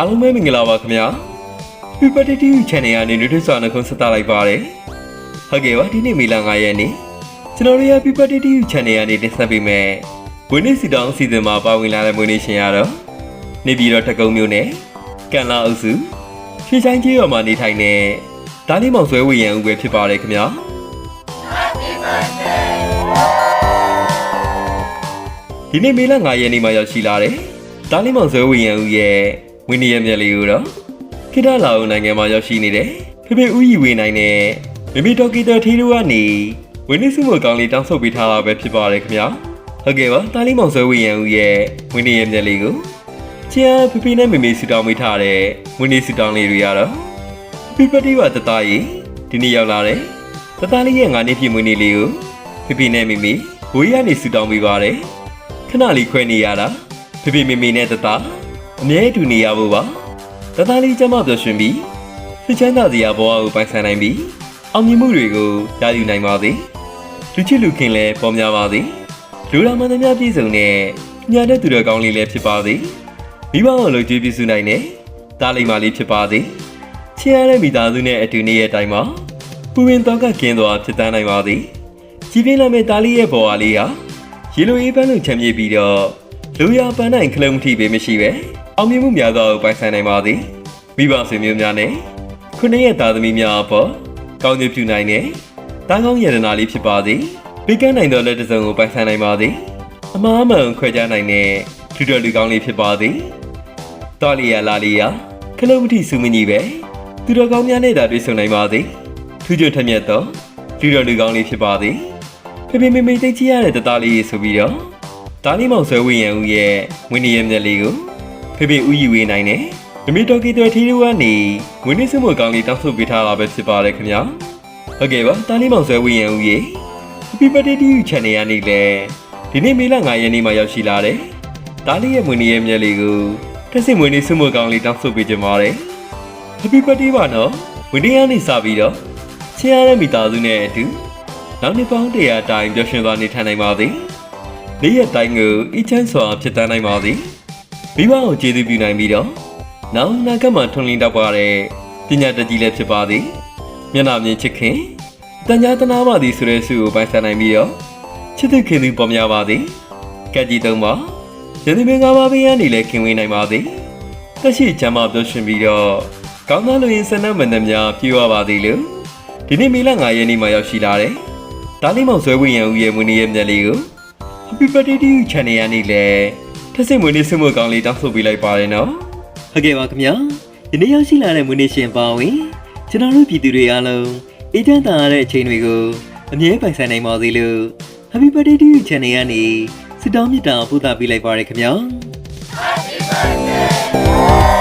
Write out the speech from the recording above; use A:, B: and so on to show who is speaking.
A: အားလုံးပဲမင်္ဂလာပါခင်ဗျာ Happy Birthday to you channel ကနေနှွေးထွေးစွာနှုတ်ခွန်းဆက်သလိုက်ပါတယ်ဟုတ်ကဲ့ပါဒီနေ့မေလ9ရက်နေ့ကျွန်တော်တို့ရဲ့ Happy Birthday to you channel ကနေတင်ဆက်ပေးမယ်ဝင်းနေစီတောင်းအစီအစဉ်မှာပါဝင်လာတဲ့မွေးနေ့ရှင်ရတော့နေပြည်တော်တကုံမြို့နယ်ကန်လာအုပ်စုရွှေချိုင်းကြီးရွာမှာနေထိုင်တဲ့ဒါလီမောင်ဆွဲဝေရန်ဦးပဲဖြစ်ပါတယ်ခင်ဗျာဒီနေ့မေလ9ရက်နေ့မှာရောက်ရှိလာတယ်။တာလီမောင်ဇွဲဝေရန်ဦးရဲ့ ဝင်းနေရမြက်လေးကိုတော့ခိတလာအောင်နိုင်ငံမှာရောက်ရှိနေတယ်။ဖေဖေဦးရီဝေနိုင်တဲ့မိမိတော်ကီတာထေးတို့ကနေဝင်းနေစုမကောင်းလေးတောင်းဆုတ်ပေးထားတာပဲဖြစ်ပါတယ်ခင်ဗျာ။ဟုတ်ကဲ့ပါတာလီမောင်ဇွဲဝေရန်ဦးရဲ့ဝင်းနေရမြက်လေးကိုချီယာဖေဖေနဲ့မေမေဆူတောင်းပေးထားတဲ့ဝင်းနေဆူတောင်းလေးတွေကတော့ဖေဖေပတိဝတသားကြီးဒီနေ့ရောက်လာတယ်။တသားလေးရဲ့ငါးနှစ်ပြည့်မွေးနေ့လေးကိုဖေဖေနဲ့မေမေဝေးရနေဆူတောင်းပေးပါတယ်။ခဏလေးခွဲနေရတာဖေဖေမေမေနဲ့တတ အမြဲတူနေရဖို့ပါတတလေးကျမပြောရှင်ပြီးစိတ်ချမ်းသာစရာဘဝကိုပိုင်ဆိုင်နိုင်ပြီးအောင်မြင်မှုတွေကိုရယူနိုင်ပါစေလူချစ်လူခင်လည်းပေါ်များပါစေလူတော်မှန်သမျှပြည့်စုံတဲ့ညာတဲ့သူတော်ကောင်းလေးလည်းဖြစ်ပါစေမိဘအောင်လို့ကြည်ပြည့်စုနိုင်တဲ့တားလိမ္မာလေးဖြစ်ပါစေချစ်ရတဲ့မိသားစုနဲ့အတူနေရဲ့အတိုင်းမှာပူပင်တော့ကကင်းသွားဖြစ်တန်းနိုင်ပါစေကြီးပြင်းလာမဲ့တားလေးရဲ့ဘဝလေးဟာရေလိုအေးပန်းလုံးချမ်းမြေပြီးတော့လူရပန်းနိုင်ခလုံးမထိပေမရှိပဲ အောင်မြင်မှုများစွာကိုပိုင်ဆိုင်နိုင်ပါသည်မိဘဆွေမျိုးများနဲ့ခုနှစ်ရက်သားသမီးများအပေါ်ကောင်းကျိုးပြုနိုင်တဲ့တားကောင်းရတနာလေးဖြစ်ပါသည်ပေးကမ်းနိုင်သောလက်တစ်စုံကိုပိုင်ဆိုင်နိုင်ပါသည်အမားမှန်ခွဲခြားနိုင်တဲ့လူတော်လူကောင်းလေးဖြစ်ပါသည်တော်လီယာလာလီယာခလုံးမထိစုမညီပဲသူတော်ကောင်းများနဲ့သာတွေ့ဆုံနိုင်ပါသည်ထူးချွန်ထက်မြက်သောလူတော်လူကောင်းလေးဖြစ်ပါသည်ဖေဖေမေမေသိချရတဲ့တသားလေးရေဆိုပြီးတော့တားလေးမောင်ဆွဲဝင်းရန်ဦးရဲ့ဝင်းနေရမြက်လေးကို ဖေဖေဦးယူဝေးနိုင်တယ်မမေတော်ကီတော်ထီတို့ကနေဝင်းနေစုမကောင်းလေးတောင်းဆိုပေးထားတာပဲဖြစ်ပါတယ်ခင်ဗျာဟုတ်ကဲ့ပါတားလေးမောင်ဆွဲဝင်းရန်ဦးရဲ့ Happy Birthday to you channel ရနေလေဒီနေ့မေလ9ရက်နေ့မှာရောက်ရှိလာတယ်တားလေးရဲ့ဝင်းနေရမြက်လေးကိုတက်စစ်ဝင်းနေစုမကောင်းလေးတောင်းဆိုပေးကြပါတယ် Happy Birthday ပါနော်ဝင်းနေရနေစပြီးတော့ချင်ရတဲ့မိသားစုနဲ့အတူနောက်နှစ်ပေါင်းတရာတိုင်ပျော်ရွှင်စွာနေထိုင်နိုင်ပါသည်။နေ့ရက်တိုင်းကိုအေးချမ်းစွာဖြစ်တန်းနိုင်ပါသည်။ မိဘကိုကျေးဇူးပြုနိုင်ပြီးတော့နောက်အနာဂတ်မှာထွန်းလင်းတောက်ပါတဲ့ပညာတတ်ကြီးလည်းဖြစ်ပါသည်။မျက်နှာမြင်ချစ်ခင်တန်ကြားတနာပါသည်ဆိုတဲ့ဆုကိုပိုင်ဆိုင်နိုင်ပြီးတော့ချစ်သူခင်သူပေါ်များပါသည်။ကက်ကြီးသုံးပါရန်သူမင်္ဂလာပါဘေးကနေလည်းခင်ဝေးနိုင်ပါသည်။တက်ရှိချမ်းသာပျော်ရွှင်ပြီးတော့ကောင်းသောလူရင်းဆန္ဒမန္တများပြည့်ဝပါသည်လို့ဒီနေ့မေလ9ရက်နေ့မှာရောက်ရှိလာတယ်။ဒါလေးမောင်ဆွဲဝင်ရန်ဦးရဲ့မွေးနေ့ရဲ့မြတ်လေးကို Happy Birthday to you channel ရနေလေ ထက်စိတ်မွေးနေ့ဆွေးမွေးကောင်းလေးတောင်းဆိုပေးလိုက်ပါတယ်နော်ဟုတ်ကဲ့ပါခင်ဗျာဒီနေ့ရောက်ရှိလာတဲ့မွေးနေ့ရှင်ပါဝင်ကျွန်တော်တို့ပြည်သူတွေအားလုံးအေးချမ်းသာရတဲ့အချိန်တွေကိုအမြဲပိုင်ဆိုင်နိုင်ပါစေလို့ Happy Birthday to you channel ရနေစတောင်းမြတ်တာပို့သပေးလိုက်ပါတယ်ခင်ဗျာ
B: Happy birthday